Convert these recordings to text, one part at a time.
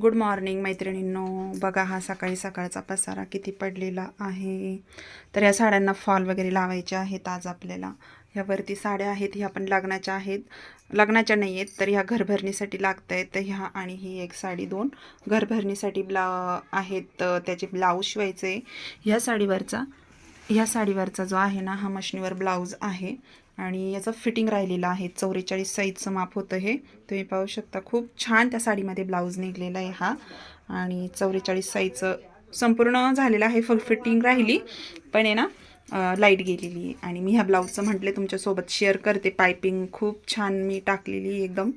Good morning मैत्रिणींनो. बघा हा सकाळी सकाळचा पसारा किती पडलेला आहे. तर या साड्यांना फॉल वगैरे लावायचे आहेत आज आपल्याला. ह्यावरती साड्या आहेत ह्या पण लग्नाच्या आहेत. लग्नाच्या नाही आहेत तर ह्या घरभरणीसाठी लागत आहेत तर ह्या आणि ही एक साडी दोन घरभरणीसाठी ब्ला आहेत. त्याचे ब्लाऊज शिवायचे. ह्या साडीवरचा ह्या साडीवरचा जो आहे ना हा मशनीवर ब्लाऊज आहे. आणि याचं फिटिंग राहिलेलं आहे. चौवेचाळीस साईजचं माप होतं हे. तुम्ही पाहू शकता खूप छान त्या साडीमध्ये ब्लाऊज निघलेला आहे हा. आणि चौवेचाळीस साईजचं संपूर्ण झालेलं आहे फुल फिटिंग राहिली. पण आहे ना लाइट गेलेली आहे. आणि मी ह्या ब्लाऊजचं म्हटले तुमच्यासोबत शेअर करते. पायपिंग खूप छान मी टाकलेली एकदम.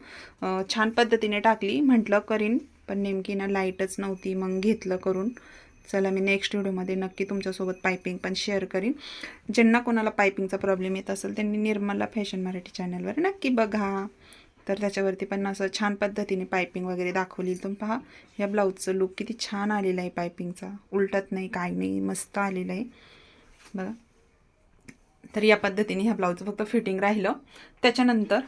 छान पद्धतीने टाकली. म्हटलं करीन पण नेमकी ना लाईटच नव्हती. मग घेतलं करून. चला मी नेक्स्ट व्हिडिओमध्ये नक्की तुमच्यासोबत पायपिंग पण शेअर करीन. ज्यांना कोणाला पायपिंगचा प्रॉब्लेम येत असेल त्यांनी निर्मला फॅशन मराठी चॅनलवर नक्की बघा. तर त्याच्यावरती पण असं छान पद्धतीने पायपिंग वगैरे दाखवली. तुम्ही पहा या ब्लाऊजचं लुक किती छान आलेला आहे पायपिंगचा उलटत नाही काय नाही मस्त आलेलं आहे. बघा. तर या पद्धतीने ह्या ब्लाऊजचं फक्त फिटिंग राहिलं. त्याच्यानंतर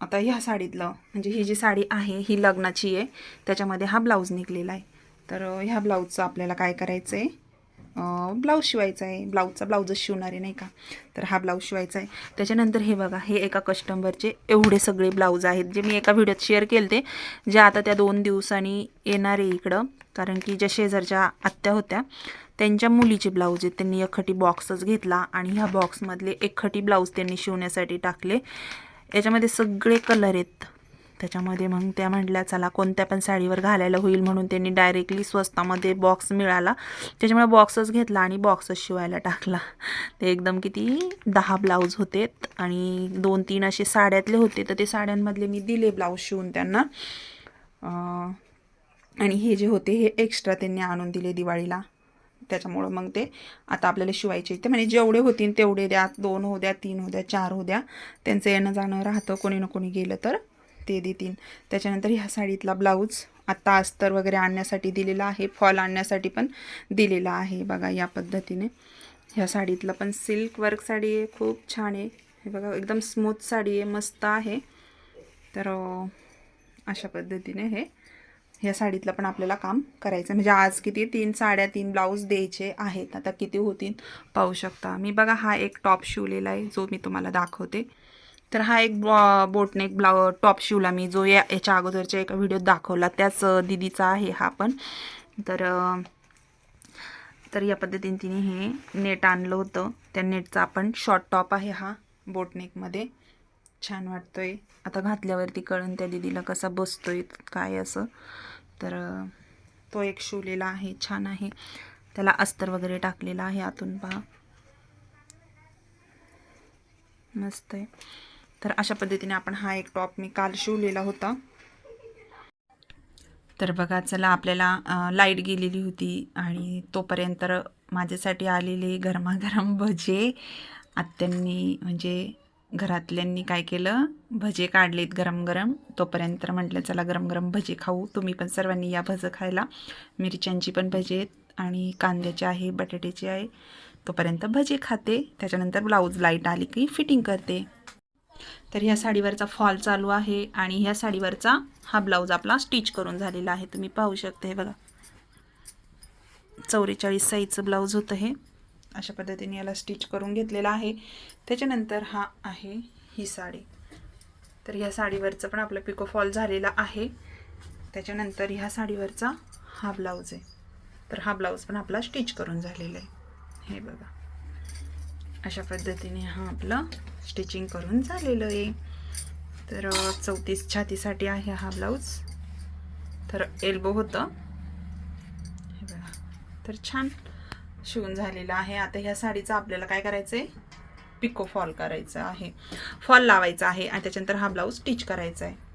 आता ह्या साडीतलं म्हणजे ही जी साडी आहे ही लग्नाची आहे त्याच्यामध्ये हा ब्लाऊज निघलेला आहे. तर ह्या ब्लाऊजचं आपल्याला काय करायचं आहे ब्लाऊज शिवायचा आहे ब्लाऊजचा ब्लाऊजच शिवणार आहे नाही का? तर हा ब्लाऊज शिवायचा आहे त्याच्यानंतर हे बघा हे एका कस्टमरचे एवढे सगळे ब्लाऊज आहेत. जे मी एका व्हिडिओत शेअर केले ते जे आता त्या दोन दिवसांनी येणार आहे इकडं. कारण की ज्या शेजारच्या आत्या होत्या त्यांच्या मुलीचे ब्लाऊज आहेत. त्यांनी एकखटी बॉक्सच घेतला आणि ह्या बॉक्समधले एकखटी ब्लाऊज त्यांनी शिवण्यासाठी टाकले. याच्यामध्ये सगळे कलर आहेत. त्याच्यामध्ये मग त्या म्हटल्या चला कोणत्या पण साडीवर घालायला होईल म्हणून त्यांनी डायरेक्टली स्वस्तामध्ये बॉक्स मिळाला. त्याच्यामुळे बॉक्सच घेतला आणि बॉक्सच शिवायला टाकला. ते एकदम किती दहा ब्लाऊज होते आणि दोन तीन असे साड्यातले होते. तर ते साड्यांमधले मी दिले ब्लाऊज शिवून त्यांना. आणि हे जे होते हे एक्स्ट्रा त्यांनी आणून दिले दिवाळीला. त्याच्यामुळं मग ते आता आपल्याला शिवायचे ते म्हणजे जेवढे होतील तेवढे द्या दोन हो द्या तीन हो द्या चार हो द्या. त्यांचं येणं जाणं राहतं कोणी ना कोणी गेलं तर. ते देतील. त्याच्यानंतर ह्या साडीतला ब्लाऊज आत्ता अस्तर वगैरे आणण्यासाठी दिलेला आहे. फॉल आणण्यासाठी पण दिलेला आहे बघा या पद्धतीने. ह्या साडीतलं पण सिल्क वर्क साडी आहे. खूप छान आहे. हे बघा एकदम स्मूथ साडी आहे. मस्त आहे. तर अशा पद्धतीने हे ह्या साडीतलं पण आपल्याला काम करायचं. म्हणजे आज किती? तीन साड्या तीन ब्लाऊज द्यायचे आहेत. आता किती होतील? पाहू शकता. मी बघा हा एक टॉप शिवलेला आहे जो मी तुम्हाला दाखवते. तर हा एक बॉ बोटनेक ब्लाउ टॉप शिवला मी जो या याच्या अगोदरच्या एका व्हिडिओत दाखवला. त्याच दिदीचा दीदीचा आहे हा पण. तर तर या पद्धतीने तिने हे नेट आणलं होतं. त्या नेटचा आपण शॉर्ट टॉप आहे हा बोटनेकमध्ये. छान वाटतोय. आता घातल्यावरती कळण त्या दिदीला कसा बसतोय काय असं. तर तो एक शिवलेला आहे छान आहे. त्याला अस्तर वगैरे टाकलेला आहे आतून पहा. मस्त आहे. तर अशा पद्धतीने आपण हा एक टॉप मी काल शिवलेला होता. तर बघा चला आपल्याला लाइट गेलेली होती आणि तोपर्यंत माझ्यासाठी आलेले गरमागरम भजे. आत्यांनी म्हणजे घरातल्यांनी काय केलं? भजे काढलेत गरम गरम तोपर्यंत म्हटलं चला गरम गरम भजे खाऊ. तुम्ही पण सर्वांनी या भजं खायला. मिरच्यांची पण भजे आहेत आणि कांद्याचे आहे बटाट्याचे आहे. तोपर्यंत भजे खाते. त्याच्यानंतर ब्लाऊज लाइट आली की फिटिंग करते. तर ह्या साडीवरचा फॉल चालू आहे आणि ह्या साडीवरचा हा ब्लाऊज आपला स्टिच करून झालेला आहे. तुम्ही पाहू शकता हे बघा. चौवेचाळीस साईजचं ब्लाऊज होतं हे. अशा पद्धतीने याला स्टिच करून घेतलेला आहे. त्याच्यानंतर हा आहे ही साडी. तर ह्या साडीवरचं पण आपलं पिको फॉल झालेला आहे. त्याच्यानंतर ह्या साडीवरचा हा ब्लाऊज आहे. तर हा ब्लाऊज पण आपला स्टिच करून झालेला आहे. हे बघा. अशा पद्धतीने हा आपलं स्टिचिंग करून झालेलं आहे. तर चौतीस छातीसाठी आहे हा ब्लाऊज. तर एल्बो होतं. हे बघा. तर छान शिवून झालेलं आहे. आता ह्या साडीचं आपल्याला काय करायचं आहे पिको फॉल करायचं आहे. फॉल लावायचा आहे आणि त्याच्यानंतर हा ब्लाऊज स्टिच करायचा आहे.